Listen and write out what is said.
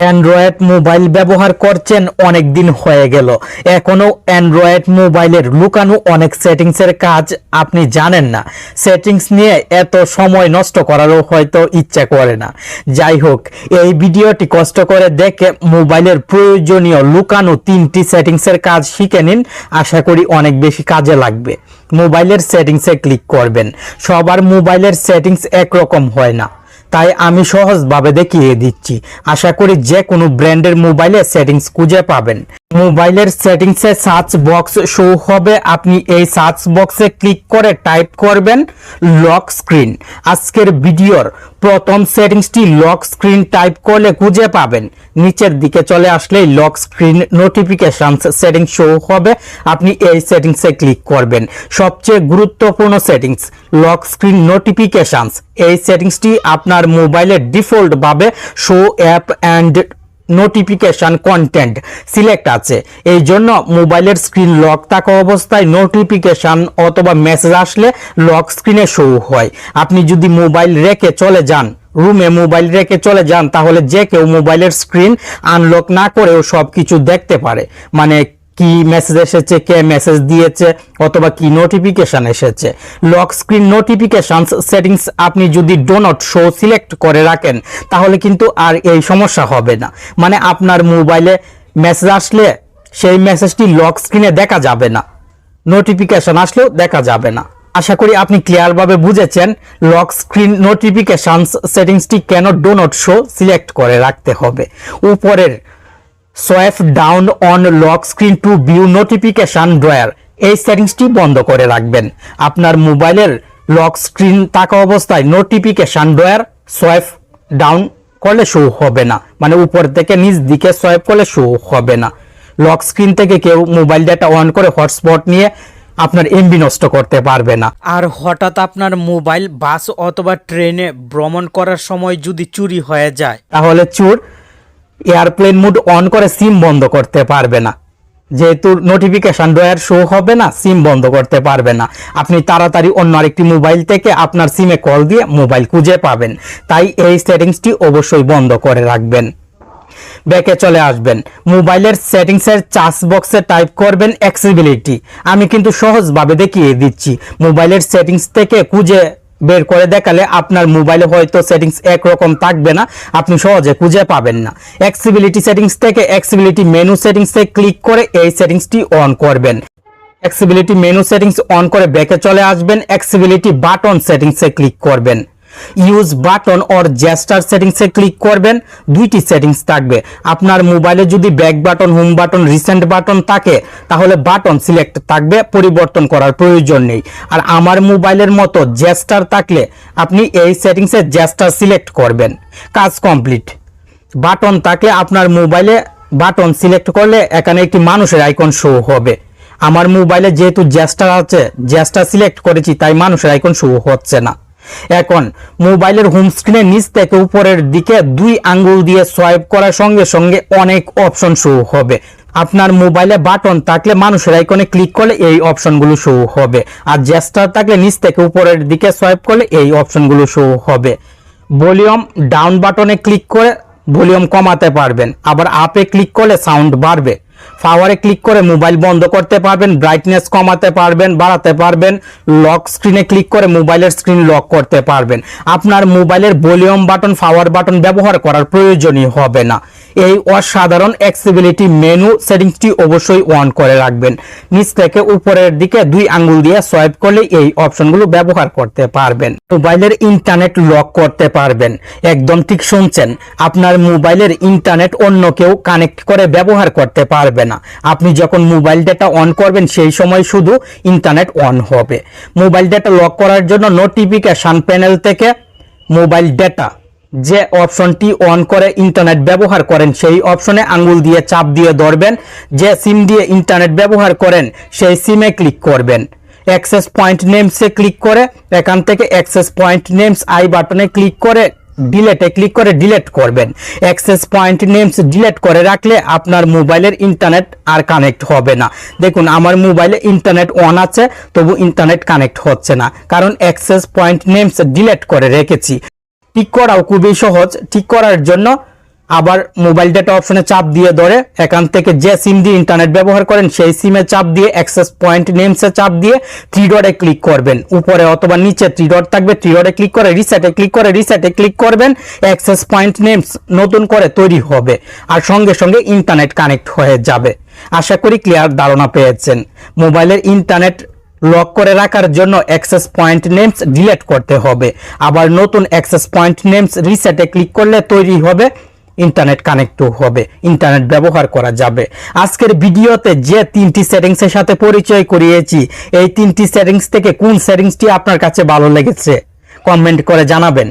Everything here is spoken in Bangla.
অ্যান্ড্রয়েড মোবাইল ব্যবহার করছেন অনেক দিন হয়ে গেল। এখনও অ্যান্ড্রয়েড মোবাইলের লুকানো অনেক সেটিংসের কাজ আপনি জানেন না। সেটিংস নিয়ে এত সময় নষ্ট করারও হয়তো ইচ্ছা করে না। যাই হোক, এই ভিডিওটি কষ্ট করে দেখে মোবাইলের প্রয়োজনীয় লুকানো তিনটি সেটিংসের কাজ শিখে নিন। আশা করি অনেক বেশি কাজে লাগবে। মোবাইলের সেটিংসে ক্লিক করবেন। সবার মোবাইলের সেটিংস একরকম হয় না। তাই আমি সহজভাবে দেখিয়ে দিচ্ছি। আশা করি যে কোনো ব্র্যান্ডের মোবাইলে সেটিংস খুঁজে পাবেন। মোবাইলের সেটিংসে সার্চ বক্স শো হবে। আপনি এই সার্চ বক্সে ক্লিক করে টাইপ করবেন লক স্ক্রিন। আজকের ভিডিওর প্রথম সেটিংসটি লক স্ক্রিন টাইপ করলে খুঁজে পাবেন। নিচের দিকে চলে আসলেই lock screen notification setting show হবে। আপনি এই সেটিংসে ক্লিক করবেন। সবচেয়ে গুরুত্বপূর্ণ সেটিংস, লক স্ক্রিন নোটিফিকেশনস। এই সেটিংসটি আপনার মোবাইলের ডিফল্ট ভাবে show app and notification content select আছে। এই জন্য মোবাইলের স্ক্রিন লক থাকা অবস্থায় নোটিফিকেশান অথবা মেসেজ আসলে লক স্ক্রিনে শো হয়। আপনি যদি মোবাইল রেখে চলে যান রুমে মোবাইল রেখে চলে যান, তাহলে যে কেউ মোবাইলের স্ক্রিন আনলক না করেও সব কিছু দেখতে পারে। মানে কি মেসেজ এসেছে, কে মেসেজ দিয়েছে, অথবা কি নোটিফিকেশন এসেছে। লক স্ক্রিন নোটিফিকেশন সেটিংস আপনি যদি ডো নট শো সিলেক্ট করে রাখেন, তাহলে কিন্তু আর এই সমস্যা হবে না। মানে আপনার মোবাইলে মেসেজ আসলে সেই মেসেজটি লক স্ক্রিনে দেখা যাবে না। নোটিফিকেশন আসলেও দেখা যাবে না। আশা করি আপনি ক্লিয়ারভাবে বুঝেছেন লক স্ক্রিন নোটিফিকেশন সেটিংসটি কেন ডো নট শো সিলেক্ট করে রাখতে হবে। উপরের swipe down on lock screen to view notification drawer. এই সেটিংসটি বন্ধ করে রাখবেন। আপনার মোবাইলের লক স্ক্রিন থাকা অবস্থায় নোটিফিকেশন ড্রয়ার সোয়েফ ডাউন করলে শো হবে না। মানে উপর থেকে নিচ দিকে সোয়েপ করলে শো হবে না। লক স্ক্রিন থেকে কেউ মোবাইল ডাটা অন করে হটস্পট নিয়ে আপনার এমবি নষ্ট করতে পারবে না। আর হঠাৎ আপনার মোবাইল বাস অথবা ট্রেনে ভ্রমণ করার সময় যদি চুরি হয়ে যায়। তাহলে চোর এয়ারপ্লেন মুড অন করে সিম বন্ধ করতে পারবে না। যেহেতু নোটিফিকেশন ড্রয়ার শো হবে না, সিম বন্ধ করতে পারবে না। আপনি তাড়াতাড়ি অন্য আরেকটি মোবাইল থেকে আপনার সিমে কল দিয়ে মোবাইল খুঁজে পাবেন। তাই এই সেটিংসটি অবশ্যই বন্ধ করে রাখবেন। ব্যাকে চলে আসবেন। মোবাইলের সেটিংসের চার্জ বক্সে টাইপ করবেন অ্যাক্সিবিলিটি আমি কিন্তু সহজভাবে দেখিয়ে দিচ্ছি। মোবাইলের সেটিংস থেকে খুঁজে বের করে দেখালে আপনার মোবাইলে হয়তো সেটিংস একরকম থাকবে না, আপনি সহজে খুঁজে পাবেন না। অ্যাক্সিবিলিটি সেটিংস থেকে অ্যাক্সিবিলিটি মেনু সেটিংসে ক্লিক করে এই সেটিংসটি অন করবেন। অ্যাক্সিবিলিটি মেনু সেটিংস অন করে ব্যাকে চলে আসবেন অ্যাক্সিবিলিটি বাটন সেটিংসে ক্লিক করবেন। ইউজ বাটন অর জেস্টার সেটিংসে ক্লিক করবেন। দুইটি সেটিংস থাকবে। আপনার মোবাইলে যদি back button home button recent button থাকে, তাহলে বাটন সিলেক্ট থাকবে, পরিবর্তন করার প্রয়োজন নেই। আর আমার মোবাইলের মতো জেস্টার থাকলে আপনি এই সেটিংসে জেস্টার সিলেক্ট করবেন। কাজ কমপ্লিট বাটন থাকলে আপনার মোবাইলে বাটন সিলেক্ট করলে এখানে একটি মানুষের আইকন শো হবে। আমার মোবাইলে যেহেতু জেস্টার আছে জেস্টার সিলেক্ট করেছি, তাই মানুষের আইকন শো হচ্ছে না। এখন মোবাইলের হোম স্ক্রিনের নিচ থেকে উপরের দিকে দুই আঙ্গুল দিয়ে সোয়াইপ করার সঙ্গে সঙ্গে অনেক অপশন শো হবে। আপনার মোবাইলে বাটন থাকলে মানুষের আইকনে ক্লিক করলে এই অপশনগুলো শো হবে। আর জেস্টার থাকলে নিচ থেকে উপরের দিকে সোয়াইপ করলে এই অপশনগুলো শো হবে। ভলিউম ডাউন বাটনে ক্লিক করে ভলিউম কমাতে পারবেন। আবার আপে ক্লিক করলে সাউন্ড বাড়বে। পাওয়ারে ক্লিক করে মোবাইল বন্ধ করতে পারবেন ব্রাইটনেস কমাতে পারবেন, বাড়াতে পারবেন লক স্ক্রিনে ক্লিক করে মোবাইলের স্ক্রিন লক করতে পারবেন। আপনার মোবাইলের ভলিউম বাটন পাওয়ার বাটন ব্যবহার করার প্রয়োজনই হবে না। এই অসাধারণ অ্যাক্সিবিলিটি মেনু সেটিংসটি অবশ্যই অন করে রাখবেন। নিচ থেকে উপরের দিকে দুই আঙ্গুল দিয়ে সোয়াইপ করলে এই অপশনগুলো ব্যবহার করতে পারবেন। মোবাইলের ইন্টারনেট লক করতে পারবেন। একদম ঠিক শুনছেন, আপনার মোবাইলের ইন্টারনেট অন্য কেউ কানেক্ট করে ব্যবহার করতে পারবে না। আপনি যখন মোবাইল ডেটা অন করবেন, সেই সময় শুধু ইন্টারনেট অন হবে। মোবাইল ডেটা লক করার জন্য নোটিফিকেশন প্যানেল থেকে মোবাইল ডেটা যে অপশনটি অন করে ইন্টারনেট ব্যবহার করেন, সেই অপশনে আঙ্গুল দিয়ে চাপ দিয়ে ধরবেন। যে সিম দিয়ে ইন্টারনেট ব্যবহার করেন, সেই সিমে ক্লিক করবেন। অ্যাক্সেস পয়েন্ট নেমসে ক্লিক করে, এখান থেকে অ্যাক্সেস পয়েন্ট নেমস আই বাটনে ক্লিক করে ডিলেটে ক্লিক করে ডিলেট করবেন। অ্যাক্সেস পয়েন্ট নেমস ডিলেট করে রাখলে আপনার মোবাইলের ইন্টারনেট আর কানেক্ট হবে না। দেখুন, আমার মোবাইলে ইন্টারনেট অন আছে, তবু ইন্টারনেট কানেক্ট হচ্ছে না, কারণ অ্যাক্সেস পয়েন্ট নেমস ডিলেট করে রেখেছি। ঠিক করাও খুবই সহজ। ঠিক করার জন্য আবার মোবাইল ডেটা অপশনে চাপ দিয়ে ধরে এখান থেকে যে সিম দিয়ে ইন্টারনেট ব্যবহার করেন, সেই সিমে চাপ দিয়ে অ্যাক্সেস পয়েন্ট নেমসে চাপ দিয়ে থ্রি ডটে ক্লিক করবেন। উপরে অথবা নিচে থ্রি ডট থাকবে থ্রি ডটে ক্লিক করে রিসেটে ক্লিক করে রিসেটে ক্লিক করবেন অ্যাক্সেস পয়েন্ট নেমস নতুন করে তৈরি হবে আর সঙ্গে সঙ্গে ইন্টারনেট কানেক্ট হয়ে যাবে। আশা করি ক্লিয়ার ধারণা পেয়েছেন। মোবাইলের ইন্টারনেট লক করে রাখার জন্য অ্যাক্সেস পয়েন্ট নেমস ডিলেট করতে হবে। আবার নতুন অ্যাক্সেস পয়েন্ট নেমস রিসেটে ক্লিক করলে তৈরি হবে ইন্টারনেট কানেক্ট হবে ইন্টারনেট ব্যবহার করা যাবে। আজকের ভিডিওতে যে তিনটি সেটিংসের সাথে পরিচয় করিয়েছি, এই তিনটি সেটিংস থেকে কোন সেটিংসটি আপনার কাছে ভালো লেগেছে? কমেন্ট করে জানাবেন।